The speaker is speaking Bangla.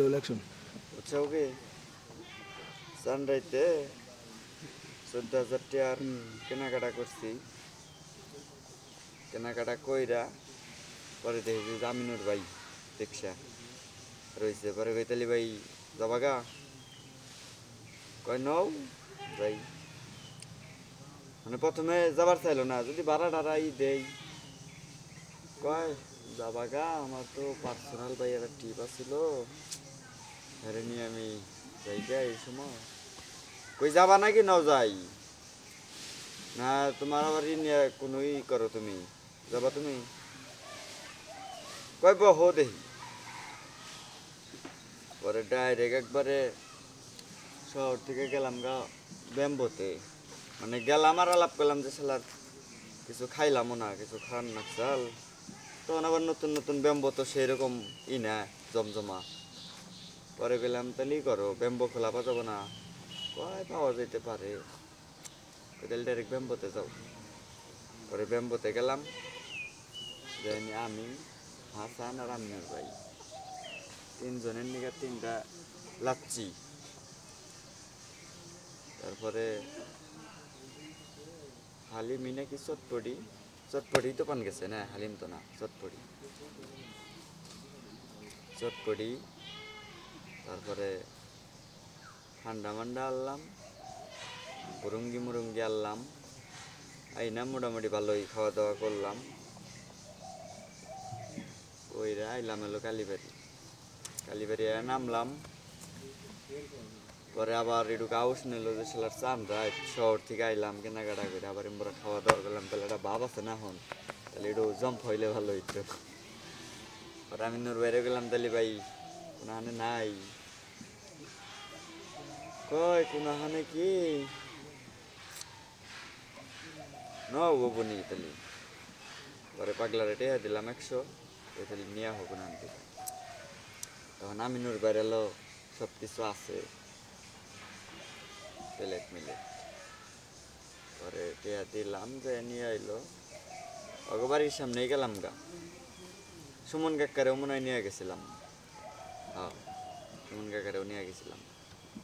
রোল অ্যাকশন আচ্ছা ওকে। সানরাইতে চোদ্দ হাজার টাকার কেনাকাটা করছি। কেনাকাটা কইরা পরে দেখি যে জামিনুর ভাই রিক্সা রয়েছে পরে কৈতালি ভাই, যাবা গা? কয়, নও যাই। মানে প্রথমে যাবার চাইলো না, যদি ভাড়া টাড়াই দেই। কয় যাবা গা আমার তো পার্সোনাল ভাই একটা টিপ আছিল। আরে নিয়ে আমি যাই গা এই সময়। কই যাবা নাকি নাও যাই? না, তোমার আবার নিয়ে কোনো ই করো তুমি। যাবা তুমি? কয় বহ দেখি। পরে ডাইরেক্ট একবারে শহর থেকে গেলাম গা ব্যাম্বোতে মানে গেলাম আর আলাপ করলাম যে, সালার, কিছু খাইলামও না, কিছু খান না, চাল। তখন আবার নতুন নতুন ব্যাম্বো তো সেই রকম ই না, জমজমা। পরে গেলাম তাহলে করো, ব্যাম্বো খোলা পাওয়া যাব না। কয় পাওয়া যেতে পারে? তাহলে ডাইরেক্ট ব্যাম্বোতে যাও। পরে ব্যাম্বোতে গেলাম যাইনি আমি, হাসান আর আমিনুর ভাই। তিনজনের নিকে তিনটা লাচ্ছি। তারপরে হালিমি নাকি চটপটি চটপটি তো পান গেছে না, হালিম তো না, চটপটি। চটপটি, তারপরে ঠান্ডা মান্ডা আনলাম, মুরুঙ্গি মুরুঙ্গি আনলাম, এই না মোটামুটি ভালোই খাওয়া দাওয়া করলাম। ওইরা আইলাম এলো কালীবাড়ি। কালীবাড়ি নামলাম। পরে আবার একটু কাউস নিল যে সেলার চান, রাত শহর থেকে আইলাম, কেনাকাটা করে আবার আমরা খাওয়া দাওয়া করলাম। তাহলে একটা ভাব আছে না এখন? তাহলে একটু জম্প হইলে ভালো হইতো। পরে আমি নূর বাইরে গেলাম, তাহলে ভাই কোনো হানে নাই? কয় কোনো হানে কি? ন বনি তাহলে। পরে পাগলা রেটে দিলাম একশো তাহলে নিয়ে হোক না তখন আমি নূর বাইরে সব কিছু আছে। প্লেট মিলে। পরে টিয়া দিলাম যে নিয়ে আইলো। অগবাড়ির সামনে গেলাম গা। সুমন কাকারেও মনে হয় নিয়ে গেছিলাম। হ্যাঁ সুমন কাকারেও নিয়ে গেছিলাম।